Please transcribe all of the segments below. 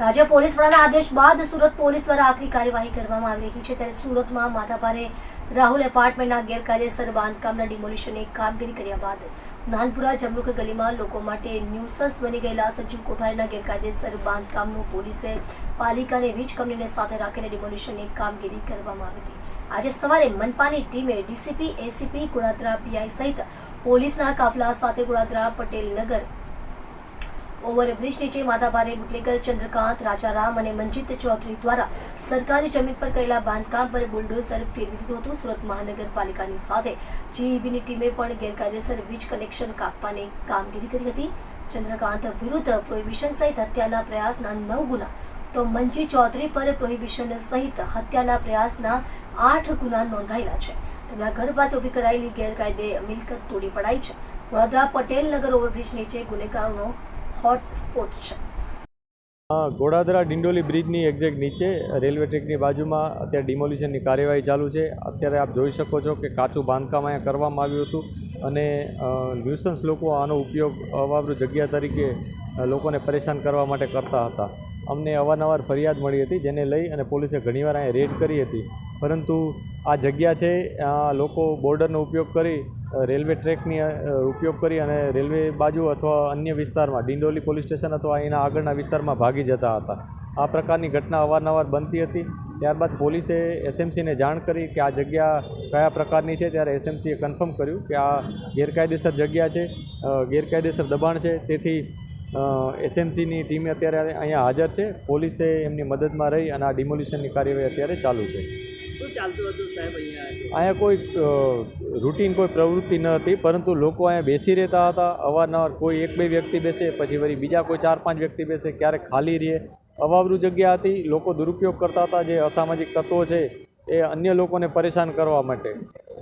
રાજ્ય પોલીસ વડાના આદેશ બાદ સુરત પોલીસ દ્વારા આખરી કાર્યવાહી કરવામાં આવી રહી છે. ત્યારે સુરતમાં માથાભારે રાહુલ એપાર્ટમેન્ટના ગેરકાયદેસર બાંધકામના ડિમોલિશનની કામગીરી કર્યા બાદ નાનપુરા જમરૂક ગલીમાં લોકો માટે ન્યુસન્સ બની ગયેલા સજ્જુ કોઠારીના ગેરકાયદેસર બાંધકામનું પોલીસે પાલિકા અને વીજ કંપનીને સાથે રાખીને ડિમોલિશનની કામગીરી કરવામાં આવી હતી. આજે સવારે મનપાની ટીમે ડીસીપી, એસીપી ગોળાદરા પીઆઈ સહિત પોલીસના કાફલા સાથે ગોળાદરા પટેલ નગર ઓવરબ્રિજ નીચે માથાભારે બુટલેકર ચંદ્રકાંત, રાજારામ અને મંજીત ચૌધરી દ્વારા સરકારી જમીન પર કરેલા બાંધકામ પર બુલડોઝર ફેરવી દીધું હતું. સુરત મહાનગરપાલિકાની સાથે જીઈબીની ટીમે પણ ગેરકાયદેસર વીજ કનેક્શન કાપવાની કામગીરી કરી હતી. ચંદ્રકાંત વિરુદ્ધ પ્રોહિબિશન સહિત હત્યાના પ્રયાસના નવ ગુના. તો મંજી ચૌધરી પર પ્રોહિબિશન સહિત હત્યાના પ્રયાસના આઠ ગુના નોંધાયેલા છે. તેમના ઘર પાસે ઊભી કરાયેલી ગેરકાયદે મિલકત તોડી પડાઈ છે. વડોદરા પટેલ નગર ઓવરબ્રિજ નીચે ગુનેગારોનો હોટ સ્પોટ છે. હા, ગોડાદરા ડિંડોલી બ્રિજની એક્ઝેક્ટ નીચે રેલવે ટ્રેકની બાજુમાં અત્યારે ડિમોલિશનની કાર્યવાહી ચાલુ છે. અત્યારે આપ જોઈ શકો છો કે કાચું બાંધકામ અહીંયા કરવામાં આવ્યું હતું અને ન્યુસન્સ લોકો આનો ઉપયોગ અવાવરું જગ્યા તરીકે લોકોને પરેશાન કરવા માટે કરતા હતા. અમને અવારનવાર ફરિયાદ મળી હતી, જેને લઈ અને પોલીસે ઘણીવાર અહીંયા રેડ કરી હતી. પરંતુ આ જગ્યા છે લોકો બોર્ડરનો ઉપયોગ કરી રેલવે ટ્રેકની ઉપયોગ કરી અને રેલવે બાજુ અથવા અન્ય વિસ્તારમાં, ડિંડોલી પોલીસ સ્ટેશન અથવા એના આગળના વિસ્તારમાં ભાગી જતા હતા. આ પ્રકારની ઘટના અવારનવાર બનતી હતી. ત્યારબાદ પોલીસે એસએમસીને જાણ કરી કે આ જગ્યા કયા પ્રકારની છે, ત્યારે એસએમસીએ કન્ફર્મ કર્યું કે આ ગેરકાયદેસર જગ્યા છે ગેરકાયદેસર દબાણ છે. તેથી એસએમસીની ટીમ અત્યારે અહીંયા હાજર છે. પોલીસે એમની મદદમાં રહી અને આ ડિમોલિશનની કાર્યવાહી અત્યારે ચાલુ છે. શું ચાલતું હતું અહીંયા અહીંયા કોઈ રૂટીન કોઈ પ્રવૃત્તિ ન હતી પરંતુ લોકો અહીંયા બેસી રહેતા હતા. અવારનવાર કોઈ એક બે વ્યક્તિ બેસે પછી વળી બીજા કોઈ ચાર પાંચ વ્યક્તિ બેસે ક્યારેક ખાલી રહે. અવાવરૂ જગ્યા હતી. લોકો દુરુપયોગ કરતા હતા. જે અસામાજિક તત્વો છે એ અન્ય લોકોને પરેશાન કરવા માટે.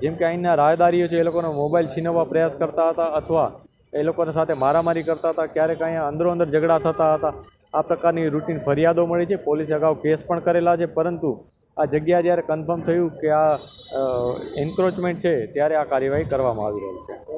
જેમ કે અહીંના રાહદારીઓ છે એ લોકોનો મોબાઈલ છીનવવા પ્રયાસ કરતા હતા અથવા એ લોકોને સાથે મારામારી કરતા હતા, ક્યારેક અહીંયા અંદરો અંદર ઝઘડા થતા હતા. આ પ્રકારની રૂટીન ફરિયાદો મળી છે. પોલીસે અગાઉ કેસ પણ કરેલા છે, પરંતુ આ જગ્યા જ્યારે કન્ફર્મ થયું કે આ એન્ક્રોચમેન્ટ છે, ત્યારે આ કાર્યવાહી કરવામાં આવી રહી છે.